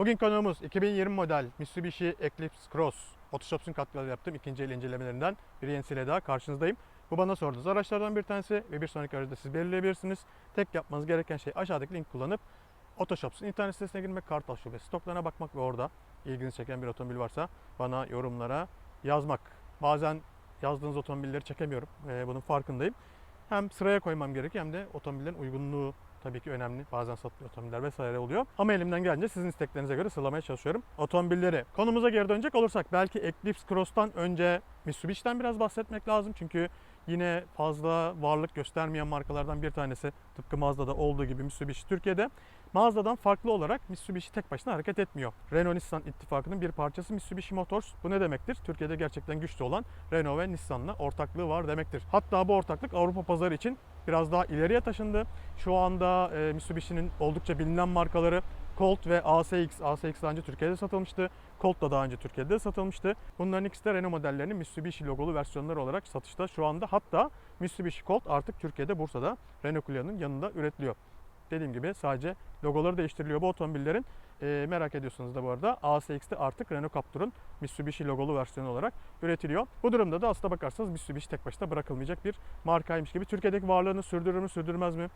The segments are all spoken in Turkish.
Bugün konuğumuz 2020 model Mitsubishi Eclipse Cross. Otoshops'un katkılarıyla yaptığım ikinci el incelemelerinden bir yenisiyle daha karşınızdayım. Bu bana sorduğunuz araçlardan bir tanesi ve bir sonraki aracı siz belirleyebilirsiniz. Tek yapmanız gereken şey aşağıdaki link kullanıp Otoshops'un internet sitesine girmek, Kartal Şubesi stoklarına bakmak ve orada ilginizi çeken bir otomobil varsa bana yorumlara yazmak. Bazen yazdığınız otomobilleri çekemiyorum. Ee, bunun farkındayım. Hem sıraya koymam gerekiyor hem de otomobillerin uygunluğu tabii ki önemli. Bazen satılıyor otomobiller vesaire oluyor. Ama elimden gelince sizin isteklerinize göre sıralamaya çalışıyorum otomobilleri. Konumuza geri dönecek olursak belki Eclipse Cross'tan önce Mitsubishi'den biraz bahsetmek lazım. Çünkü yine fazla varlık göstermeyen markalardan bir tanesi. Tıpkı Mazda'da olduğu gibi Mitsubishi Türkiye'de. Mazda'dan farklı olarak Mitsubishi tek başına hareket etmiyor. Renault-Nissan ittifakının bir parçası Mitsubishi Motors. Bu ne demektir? Türkiye'de gerçekten güçlü olan Renault ve Nissan'la ortaklığı var demektir. Hatta bu ortaklık Avrupa pazarı için biraz daha ileriye taşındı. Şu anda e, Mitsubishi'nin oldukça bilinen markaları Colt ve ASX. ASX daha önce Türkiye'de satılmıştı. Colt da daha önce Türkiye'de satılmıştı. Bunların ikisi de Renault modellerinin Mitsubishi logolu versiyonları olarak satışta şu anda. Hatta Mitsubishi Colt artık Türkiye'de Bursa'da Renault Clio'nun yanında üretiliyor. Dediğim gibi sadece logoları değiştiriliyor bu otomobillerin. E, merak ediyorsanız da bu arada ASX'te artık Renault Captur'un Mitsubishi logolu versiyonu olarak üretiliyor. Bu durumda da aslına bakarsanız Mitsubishi tek başına bırakılmayacak bir markaymış gibi. Türkiye'deki varlığını sürdürür mü sürdürmez mi?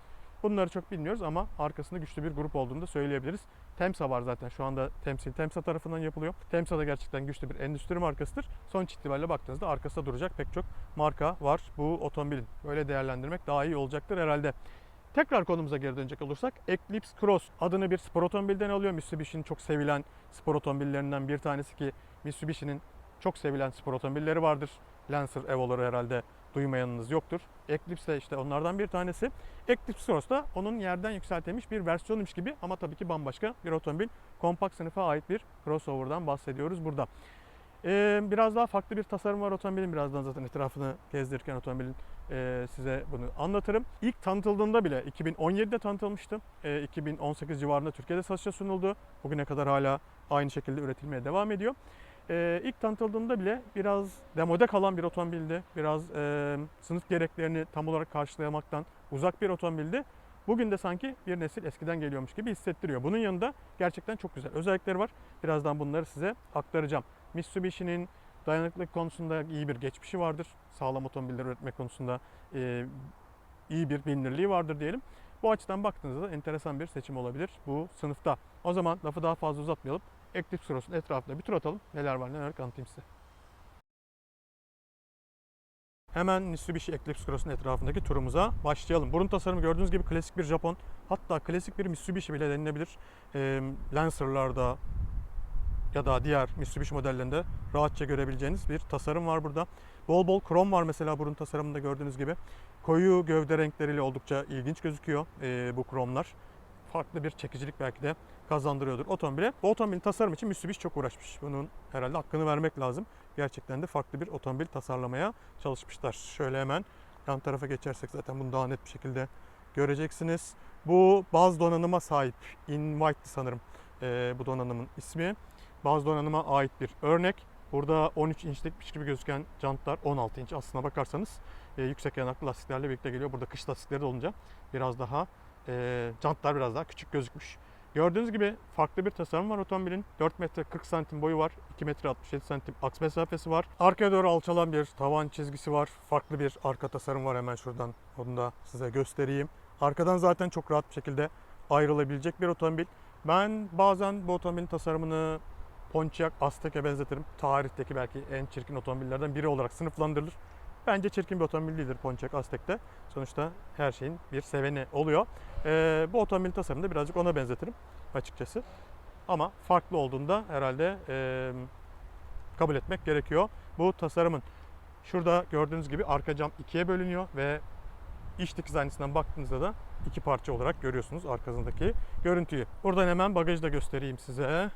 Bunları çok bilmiyoruz ama arkasında güçlü bir grup olduğunu da söyleyebiliriz. Temsa var zaten şu anda temsil Temsa tarafından yapılıyor. Temsa da gerçekten güçlü bir endüstri markasıdır. Sonuç itibariyle baktığınızda arkasında duracak pek çok marka var bu otomobilin. Böyle değerlendirmek daha iyi olacaktır herhalde. Tekrar konumuza geri dönecek olursak Eclipse Cross adını bir spor otomobilden alıyor. Mitsubishi'nin çok sevilen spor otomobillerinden bir tanesi ki Mitsubishi'nin çok sevilen spor otomobilleri vardır. Lancer Evo'ları herhalde duymayanınız yoktur. Eclipse de işte onlardan bir tanesi. Eclipse Cross da onun yerden yükseltilmiş bir versiyonmuş gibi ama tabii ki bambaşka bir otomobil. Kompakt sınıfa ait bir crossover'dan bahsediyoruz burada. Ee, biraz daha farklı bir tasarım var otomobilin. Birazdan zaten etrafını gezdirirken otomobilin e, size bunu anlatırım. İlk tanıtıldığında bile 2017'de tanıtılmıştı. E, 2018 civarında Türkiye'de satışa sunuldu. Bugüne kadar hala aynı şekilde üretilmeye devam ediyor. E, ilk tanıtıldığında bile biraz demode kalan bir otomobildi. Biraz e, sınıf gereklerini tam olarak karşılayamaktan uzak bir otomobildi. Bugün de sanki bir nesil eskiden geliyormuş gibi hissettiriyor. Bunun yanında gerçekten çok güzel özellikleri var. Birazdan bunları size aktaracağım. Mitsubishi'nin dayanıklılık konusunda iyi bir geçmişi vardır. Sağlam otomobiller üretmek konusunda e, iyi bir bilinirliği vardır diyelim. Bu açıdan baktığınızda enteresan bir seçim olabilir bu sınıfta. O zaman lafı daha fazla uzatmayalım. Eclipse Cross'un etrafında bir tur atalım. Neler var neler anlatayım size. Hemen Mitsubishi Eclipse Cross'un etrafındaki turumuza başlayalım. Burun tasarımı gördüğünüz gibi klasik bir Japon, hatta klasik bir Mitsubishi bile denilebilir. E, Lancer'larda ya da diğer Mitsubishi modellerinde rahatça görebileceğiniz bir tasarım var burada. Bol bol krom var mesela burun tasarımında gördüğünüz gibi. Koyu gövde renkleriyle oldukça ilginç gözüküyor e, bu kromlar. Farklı bir çekicilik belki de kazandırıyordur otomobile. Bu otomobilin tasarım için Mitsubishi çok uğraşmış. Bunun herhalde hakkını vermek lazım. Gerçekten de farklı bir otomobil tasarlamaya çalışmışlar. Şöyle hemen yan tarafa geçersek zaten bunu daha net bir şekilde göreceksiniz. Bu baz donanıma sahip. InWhite sanırım e, bu donanımın ismi. Baz donanıma ait bir örnek. Burada 13 inçlikmiş gibi gözüken jantlar 16 inç aslına bakarsanız e, yüksek yanaklı lastiklerle birlikte geliyor. Burada kış lastikleri de olunca biraz daha e, jantlar biraz daha küçük gözükmüş. Gördüğünüz gibi farklı bir tasarım var otomobilin. 4 metre 40 santim boyu var. 2 metre 67 santim aks mesafesi var. Arkaya doğru alçalan bir tavan çizgisi var. Farklı bir arka tasarım var hemen şuradan. Onu da size göstereyim. Arkadan zaten çok rahat bir şekilde ayrılabilecek bir otomobil. Ben bazen bu otomobilin tasarımını Pontiac Aztek'e benzetirim. Tarihteki belki en çirkin otomobillerden biri olarak sınıflandırılır. Bence çirkin bir otomobil değildir Pontiac Aztek'te. Sonuçta her şeyin bir seveni oluyor. Ee, bu otomobil tasarımını birazcık ona benzetirim açıkçası. Ama farklı olduğunda herhalde e, kabul etmek gerekiyor. Bu tasarımın şurada gördüğünüz gibi arka cam ikiye bölünüyor ve iç dikiz aynasından baktığınızda da iki parça olarak görüyorsunuz arkasındaki görüntüyü. Buradan hemen bagajı da göstereyim size.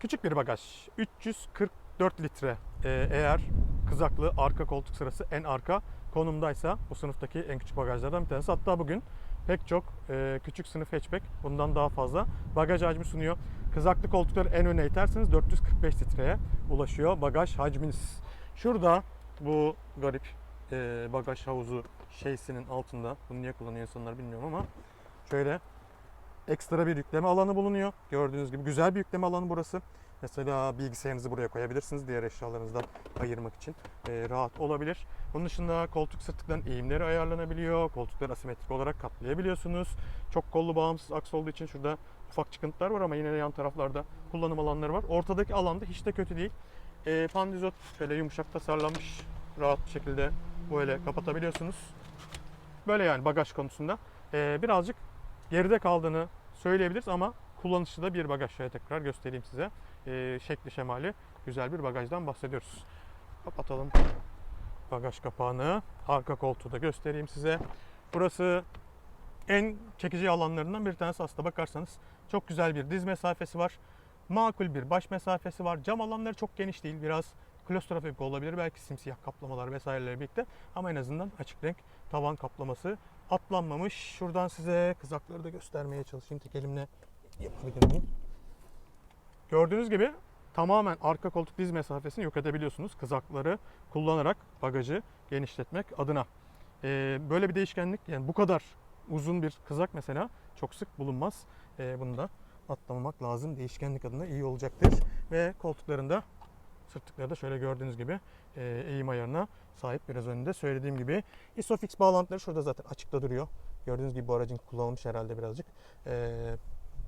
Küçük bir bagaj. 344 litre. Ee, eğer kızaklı arka koltuk sırası en arka konumdaysa bu sınıftaki en küçük bagajlardan bir tanesi. Hatta bugün pek çok e, küçük sınıf hatchback bundan daha fazla bagaj hacmi sunuyor. Kızaklı koltukları en öne iterseniz 445 litreye ulaşıyor bagaj hacminiz. Şurada bu garip e, bagaj havuzu şeysinin altında. Bunu niye kullanıyor insanlar bilmiyorum ama şöyle ekstra bir yükleme alanı bulunuyor. Gördüğünüz gibi güzel bir yükleme alanı burası. Mesela bilgisayarınızı buraya koyabilirsiniz diğer eşyalarınızdan ayırmak için e, rahat olabilir. Bunun dışında koltuk sırtlıkların eğimleri ayarlanabiliyor. Koltukları asimetrik olarak katlayabiliyorsunuz. Çok kollu bağımsız aks olduğu için şurada ufak çıkıntılar var ama yine de yan taraflarda kullanım alanları var. Ortadaki alanda hiç de kötü değil. E, pandizot şöyle yumuşak tasarlanmış. Rahat bir şekilde böyle kapatabiliyorsunuz. Böyle yani bagaj konusunda. E, birazcık geride kaldığını söyleyebiliriz ama kullanışlı da bir bagaj. Şöyle tekrar göstereyim size. E, şekli şemali güzel bir bagajdan bahsediyoruz. Kapatalım bagaj kapağını. Arka koltuğu da göstereyim size. Burası en çekici alanlarından bir tanesi aslında bakarsanız. Çok güzel bir diz mesafesi var. Makul bir baş mesafesi var. Cam alanları çok geniş değil. Biraz klostrofobik olabilir. Belki simsiyah kaplamalar vesairelerle birlikte. Ama en azından açık renk tavan kaplaması atlanmamış. Şuradan size kızakları da göstermeye çalışayım. Tek elimle yapabilir miyim? Gördüğünüz gibi tamamen arka koltuk diz mesafesini yok edebiliyorsunuz. Kızakları kullanarak bagajı genişletmek adına. Ee, böyle bir değişkenlik yani bu kadar uzun bir kızak mesela çok sık bulunmaz. Ee, bunu da atlamamak lazım. Değişkenlik adına iyi olacaktır. Ve koltuklarında sırtlıkları da şöyle gördüğünüz gibi e, eğim ayarına sahip. Biraz önünde söylediğim gibi. Isofix bağlantıları şurada zaten açıkta duruyor. Gördüğünüz gibi bu aracın kullanılmış herhalde birazcık. Ee,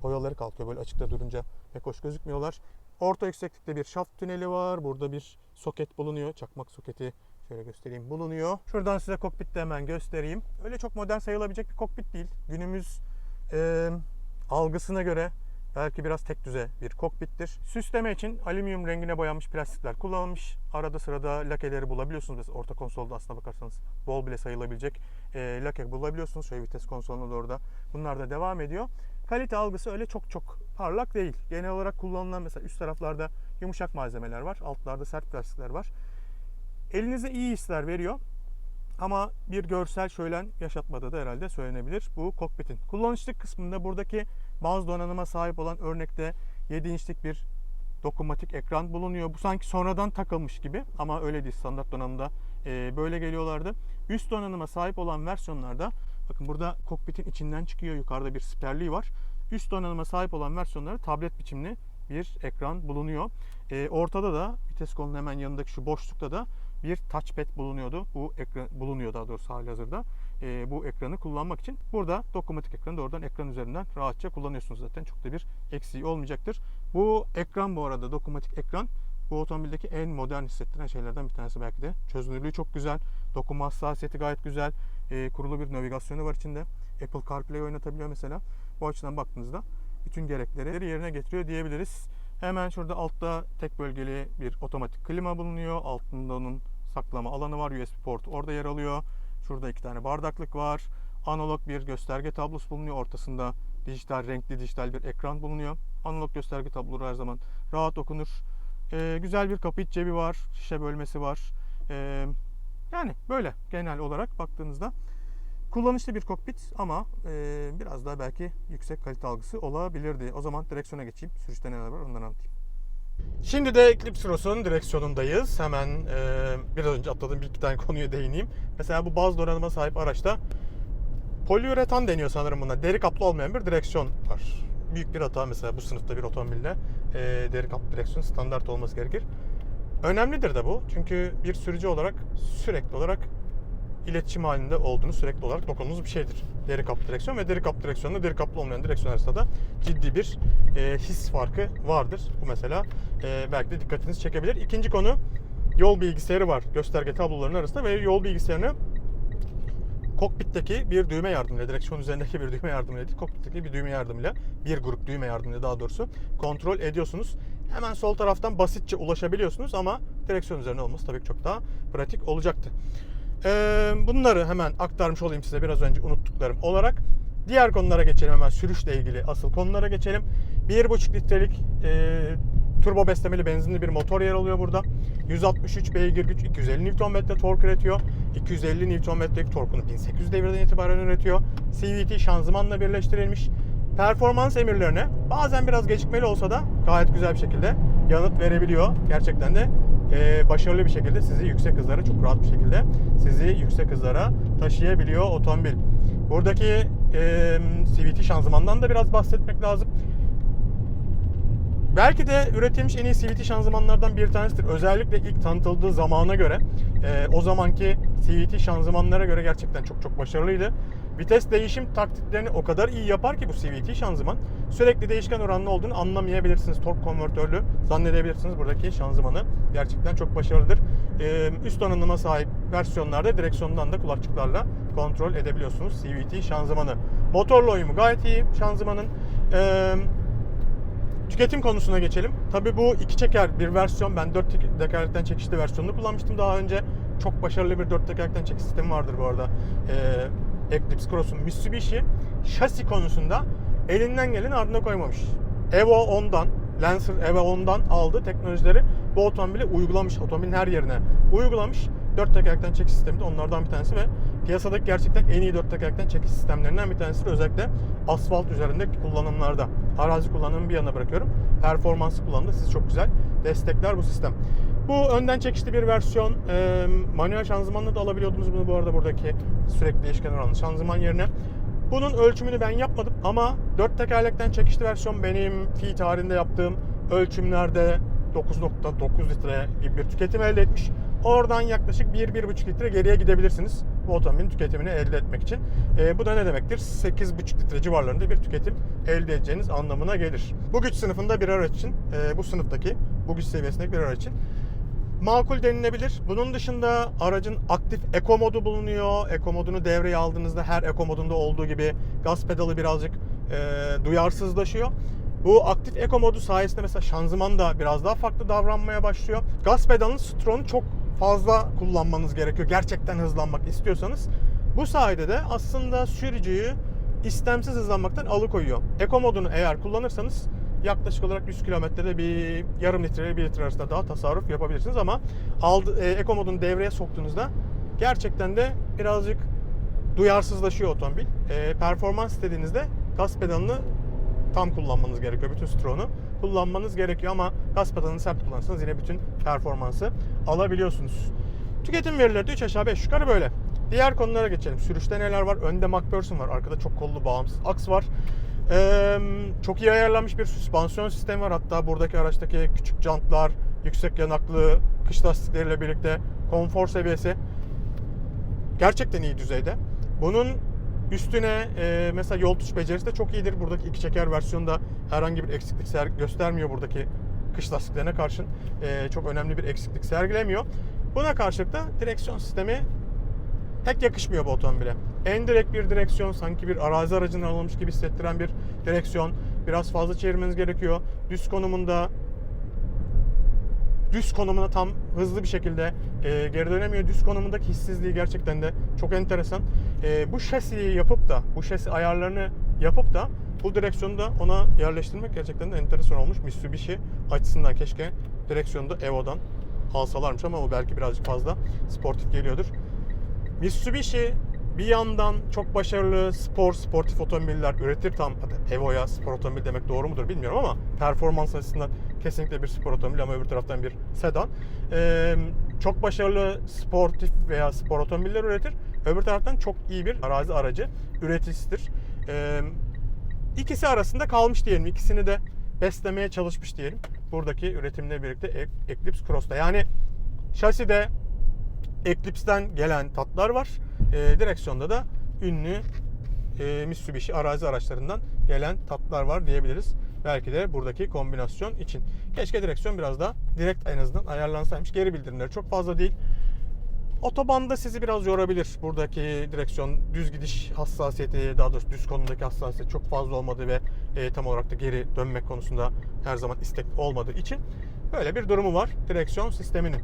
boyaları kalkıyor böyle açıkta durunca pek hoş gözükmüyorlar. Orta yükseklikte bir şaft tüneli var. Burada bir soket bulunuyor. Çakmak soketi şöyle göstereyim bulunuyor. Şuradan size kokpitte hemen göstereyim. Öyle çok modern sayılabilecek bir kokpit değil. Günümüz e, algısına göre belki biraz tek düze bir kokpittir. Süsleme için alüminyum rengine boyanmış plastikler kullanılmış. Arada sırada lakeleri bulabiliyorsunuz. Mesela orta konsolda aslına bakarsanız bol bile sayılabilecek e, lake bulabiliyorsunuz. Şöyle vites konsoluna doğru da bunlar da devam ediyor. Kalite algısı öyle çok çok parlak değil. Genel olarak kullanılan mesela üst taraflarda yumuşak malzemeler var. Altlarda sert plastikler var. Elinize iyi hisler veriyor. Ama bir görsel şölen yaşatmada da herhalde söylenebilir bu kokpitin. Kullanışlık kısmında buradaki bazı donanıma sahip olan örnekte 7 inçlik bir dokunmatik ekran bulunuyor. Bu sanki sonradan takılmış gibi ama öyle değil. Standart donanımda e, böyle geliyorlardı. Üst donanıma sahip olan versiyonlarda bakın burada kokpitin içinden çıkıyor. Yukarıda bir siperliği var. Üst donanıma sahip olan versiyonlarda tablet biçimli bir ekran bulunuyor. E, ortada da vites kolunun hemen yanındaki şu boşlukta da bir touchpad bulunuyordu. Bu ekran bulunuyor daha doğrusu halihazırda. E, bu ekranı kullanmak için burada dokunmatik ekranı doğrudan ekran üzerinden rahatça kullanıyorsunuz zaten. Çok da bir eksiği olmayacaktır. Bu ekran bu arada dokunmatik ekran bu otomobildeki en modern hissettiren şeylerden bir tanesi belki de. Çözünürlüğü çok güzel. Dokunma hassasiyeti gayet güzel. E, kurulu bir navigasyonu var içinde. Apple CarPlay oynatabiliyor mesela. Bu açıdan baktığınızda bütün gerekleri yerine getiriyor diyebiliriz. Hemen şurada altta tek bölgeli bir otomatik klima bulunuyor. Altında onun saklama alanı var. USB port orada yer alıyor. Şurada iki tane bardaklık var. Analog bir gösterge tablosu bulunuyor. Ortasında dijital, renkli dijital bir ekran bulunuyor. Analog gösterge tabloları her zaman rahat okunur. Ee, güzel bir kapı iç cebi var. Şişe bölmesi var. Ee, yani böyle genel olarak baktığınızda kullanışlı bir kokpit ama e, biraz daha belki yüksek kalite algısı olabilirdi. O zaman direksiyona geçeyim. Sürüşte neler var onları anlatayım. Şimdi de Eclipse Cross'un direksiyonundayız. Hemen e, biraz önce atladığım bir iki tane konuya değineyim. Mesela bu baz donanıma sahip araçta poliüretan deniyor sanırım buna. Deri kaplı olmayan bir direksiyon var. Büyük bir hata mesela bu sınıfta bir otomobilde e, deri kaplı direksiyon standart olması gerekir. Önemlidir de bu. Çünkü bir sürücü olarak sürekli olarak iletişim halinde olduğunuz, sürekli olarak dokunduğunuz bir şeydir. Deri kaplı direksiyon ve deri kaplı direksiyonla deri kaplı olmayan direksiyon arasında da ciddi bir e, his farkı vardır. Bu mesela e, belki de dikkatinizi çekebilir. İkinci konu yol bilgisayarı var gösterge tablolarının arasında ve yol bilgisayarını kokpitteki bir düğme yardımıyla, direksiyon üzerindeki bir düğme yardımıyla değil, kokpitteki bir düğme yardımıyla, bir grup düğme yardımıyla daha doğrusu kontrol ediyorsunuz. Hemen sol taraftan basitçe ulaşabiliyorsunuz ama direksiyon üzerine olması tabii çok daha pratik olacaktı. Bunları hemen aktarmış olayım size biraz önce unuttuklarım olarak. Diğer konulara geçelim hemen sürüşle ilgili asıl konulara geçelim. 1,5 litrelik e, turbo beslemeli benzinli bir motor yer alıyor burada. 163 beygir güç, 250 Nm tork üretiyor. 250 Nm'lik torkunu 1800 devirden itibaren üretiyor. CVT şanzımanla birleştirilmiş. Performans emirlerine bazen biraz gecikmeli olsa da gayet güzel bir şekilde yanıt verebiliyor. Gerçekten de e, başarılı bir şekilde sizi yüksek hızlara çok rahat bir şekilde sizi yüksek hızlara taşıyabiliyor otomobil. Buradaki e, CVT şanzımandan da biraz bahsetmek lazım. Belki de üretilmiş en iyi CVT şanzımanlardan bir tanesidir. Özellikle ilk tanıtıldığı zamana göre, e, o zamanki CVT şanzımanlara göre gerçekten çok çok başarılıydı. Vites değişim taktiklerini o kadar iyi yapar ki bu CVT şanzıman. Sürekli değişken oranlı olduğunu anlamayabilirsiniz. Tork konvertörlü zannedebilirsiniz buradaki şanzımanı. Gerçekten çok başarılıdır. E, üst donanıma sahip versiyonlarda direksiyondan da kulakçıklarla kontrol edebiliyorsunuz CVT şanzımanı. Motorla uyumu gayet iyi şanzımanın. E, Tüketim konusuna geçelim. Tabii bu iki çeker bir versiyon. Ben dört tek- tekerlekten çekişli versiyonunu kullanmıştım daha önce. Çok başarılı bir dört tekerlekten çekiş sistemi vardır bu arada. Ee, Eclipse Cross'un Mitsubishi şasi konusunda elinden geleni ardına koymamış. Evo 10'dan, Lancer Evo 10'dan aldığı teknolojileri bu otomobile uygulamış. Otomobilin her yerine uygulamış. Dört tekerlekten çekiş sistemi de onlardan bir tanesi ve piyasadaki gerçekten en iyi dört tekerlekten çekiş sistemlerinden bir tanesi özellikle asfalt üzerindeki kullanımlarda. Arazi kullanımını bir yana bırakıyorum. Performansı kullanımda sizi çok güzel destekler bu sistem. Bu önden çekişli bir versiyon. E, manuel şanzımanla da alabiliyordunuz bunu bu arada buradaki sürekli değişken oranlı şanzıman yerine. Bunun ölçümünü ben yapmadım ama dört tekerlekten çekişli versiyon benim fi tarihinde yaptığım ölçümlerde 9.9 litre gibi bir tüketim elde etmiş. Oradan yaklaşık 1-1,5 litre geriye gidebilirsiniz bu otomobilin tüketimini elde etmek için. E, bu da ne demektir? 8,5 litre civarlarında bir tüketim elde edeceğiniz anlamına gelir. Bu güç sınıfında bir araç için, e, bu sınıftaki, bu güç seviyesindeki bir araç için makul denilebilir. Bunun dışında aracın aktif eko modu bulunuyor. Eko modunu devreye aldığınızda her eko modunda olduğu gibi gaz pedalı birazcık e, duyarsızlaşıyor. Bu aktif eko modu sayesinde mesela şanzıman da biraz daha farklı davranmaya başlıyor. Gaz pedalının stronu çok fazla kullanmanız gerekiyor. Gerçekten hızlanmak istiyorsanız. Bu sayede de aslında sürücüyü istemsiz hızlanmaktan alıkoyuyor. Eko modunu eğer kullanırsanız yaklaşık olarak 100 kilometrede bir yarım litre 1 litre arasında daha tasarruf yapabilirsiniz ama aldı, e, eko modunu devreye soktuğunuzda gerçekten de birazcık duyarsızlaşıyor otomobil. E, performans istediğinizde gaz pedalını tam kullanmanız gerekiyor. Bütün stronu kullanmanız gerekiyor ama gaz pedalını sert kullanırsanız yine bütün performansı alabiliyorsunuz. Tüketim verileri de 3 aşağı 5 yukarı böyle. Diğer konulara geçelim. Sürüşte neler var? Önde MacPherson var. Arkada çok kollu bağımsız aks var. Ee, çok iyi ayarlanmış bir süspansiyon sistemi var. Hatta buradaki araçtaki küçük jantlar, yüksek yanaklı, kış lastikleriyle birlikte konfor seviyesi gerçekten iyi düzeyde. Bunun üstüne e, mesela yol tuş becerisi de çok iyidir. Buradaki iki çeker versiyonda herhangi bir eksiklik ser- göstermiyor buradaki kış lastiklerine karşın. E, çok önemli bir eksiklik sergilemiyor. Buna karşılık da direksiyon sistemi pek yakışmıyor bu otomobile. En direkt bir direksiyon sanki bir arazi aracından alınmış gibi hissettiren bir direksiyon. Biraz fazla çevirmeniz gerekiyor. Düz konumunda düz konumuna tam hızlı bir şekilde e, geri dönemiyor. Düz konumundaki hissizliği gerçekten de çok enteresan. E, bu şasiyi yapıp da, bu şasi ayarlarını yapıp da bu direksiyonu da ona yerleştirmek gerçekten de enteresan olmuş. Mitsubishi açısından keşke direksiyonu da Evo'dan alsalarmış ama o belki birazcık fazla sportif geliyordur. Mitsubishi bir yandan çok başarılı spor, sportif otomobiller üretir tam Evo'ya spor otomobil demek doğru mudur bilmiyorum ama performans açısından kesinlikle bir spor otomobil ama öbür taraftan bir sedan. Ee, çok başarılı sportif veya spor otomobiller üretir. Öbür taraftan çok iyi bir arazi aracı üreticisidir. Ee, ikisi arasında kalmış diyelim. İkisini de beslemeye çalışmış diyelim. Buradaki üretimle birlikte Eclipse Cross'ta. Yani şaside Eclipse'den gelen tatlar var. E, direksiyonda da ünlü e, Mitsubishi arazi araçlarından gelen tatlar var diyebiliriz. Belki de buradaki kombinasyon için. Keşke direksiyon biraz daha direkt en azından ayarlansaymış. Geri bildirimleri çok fazla değil. Otobanda sizi biraz yorabilir. Buradaki direksiyon düz gidiş hassasiyeti, daha doğrusu düz konumdaki hassasiyet çok fazla olmadığı ve e, tam olarak da geri dönmek konusunda her zaman istek olmadığı için böyle bir durumu var direksiyon sisteminin.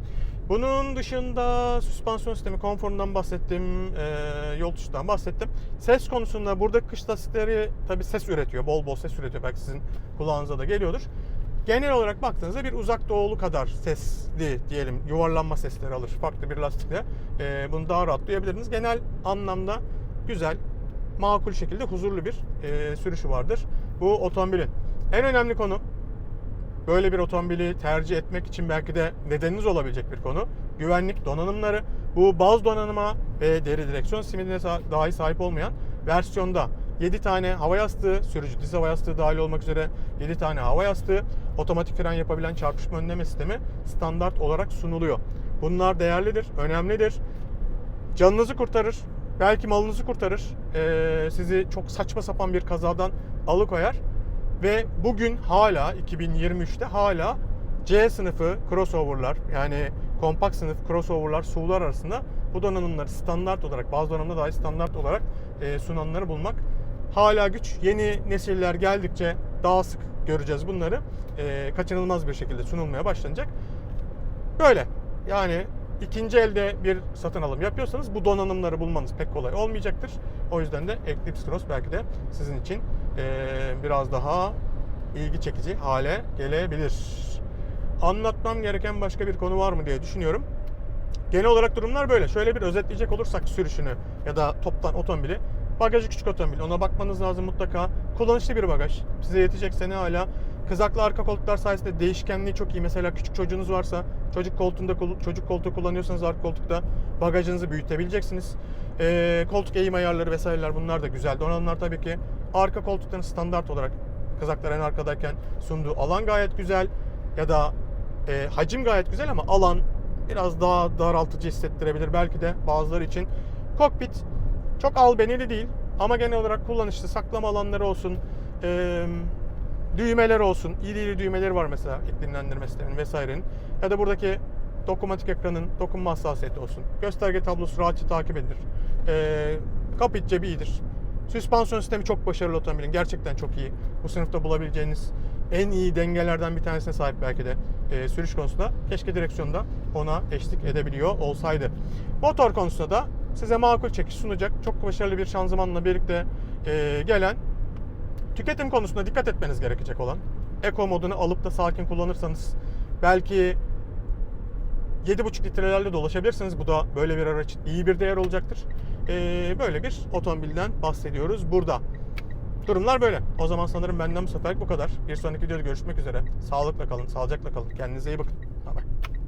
Bunun dışında süspansiyon sistemi, konforundan bahsettim, e, yol tuşundan bahsettim. Ses konusunda burada kış lastikleri tabi ses üretiyor, bol bol ses üretiyor. Belki sizin kulağınıza da geliyordur. Genel olarak baktığınızda bir uzak doğulu kadar sesli diyelim yuvarlanma sesleri alır farklı bir lastikle. E, bunu daha rahat duyabilirsiniz. Genel anlamda güzel, makul şekilde huzurlu bir e, sürüşü vardır bu otomobilin. En önemli konu böyle bir otomobili tercih etmek için belki de nedeniniz olabilecek bir konu. Güvenlik donanımları. Bu baz donanıma ve deri direksiyon simidine dahi sahip olmayan versiyonda 7 tane hava yastığı, sürücü diz hava yastığı dahil olmak üzere 7 tane hava yastığı, otomatik fren yapabilen çarpışma önleme sistemi standart olarak sunuluyor. Bunlar değerlidir, önemlidir. Canınızı kurtarır, belki malınızı kurtarır. Ee, sizi çok saçma sapan bir kazadan alıkoyar. Ve bugün hala 2023'te hala C sınıfı crossover'lar yani kompakt sınıf crossover'lar SUV'lar arasında bu donanımları standart olarak bazı donanımda dahi standart olarak e, sunanları bulmak hala güç. Yeni nesiller geldikçe daha sık göreceğiz bunları. E, kaçınılmaz bir şekilde sunulmaya başlanacak. Böyle. Yani ikinci elde bir satın alım yapıyorsanız bu donanımları bulmanız pek kolay olmayacaktır. O yüzden de Eclipse Cross belki de sizin için biraz daha ilgi çekici hale gelebilir. Anlatmam gereken başka bir konu var mı diye düşünüyorum. Genel olarak durumlar böyle. Şöyle bir özetleyecek olursak sürüşünü ya da toptan otomobili. Bagajı küçük otomobil. Ona bakmanız lazım mutlaka. Kullanışlı bir bagaj. Size yetecekse ne hala. Kızaklı arka koltuklar sayesinde değişkenliği çok iyi. Mesela küçük çocuğunuz varsa çocuk koltuğunda çocuk koltuğu kullanıyorsanız arka koltukta bagajınızı büyütebileceksiniz. Ee, koltuk eğim ayarları vesaireler bunlar da güzel. Donanımlar tabii ki arka koltukların standart olarak kızaklar en arkadayken sunduğu alan gayet güzel ya da e, hacim gayet güzel ama alan biraz daha daraltıcı hissettirebilir belki de bazıları için. Kokpit çok albenili değil ama genel olarak kullanışlı saklama alanları olsun, e, düğmeler olsun, iri düğmeleri var mesela iklimlendirme sisteminin vesairenin ya da buradaki dokunmatik ekranın dokunma hassasiyeti olsun. Gösterge tablosu rahatça takip edilir. E, kapit cebi iyidir. Süspansiyon sistemi çok başarılı otomobilin. Gerçekten çok iyi. Bu sınıfta bulabileceğiniz en iyi dengelerden bir tanesine sahip belki de e, sürüş konusunda. Keşke direksiyonda ona eşlik edebiliyor olsaydı. Motor konusunda da size makul çekiş sunacak. Çok başarılı bir şanzımanla birlikte e, gelen tüketim konusunda dikkat etmeniz gerekecek olan. Eco modunu alıp da sakin kullanırsanız belki 7,5 litrelerle dolaşabilirsiniz. Bu da böyle bir araç iyi bir değer olacaktır. Ee, böyle bir otomobilden bahsediyoruz burada. Durumlar böyle. O zaman sanırım benden bu sefer bu kadar. Bir sonraki videoda görüşmek üzere. Sağlıkla kalın, sağlıcakla kalın. Kendinize iyi bakın.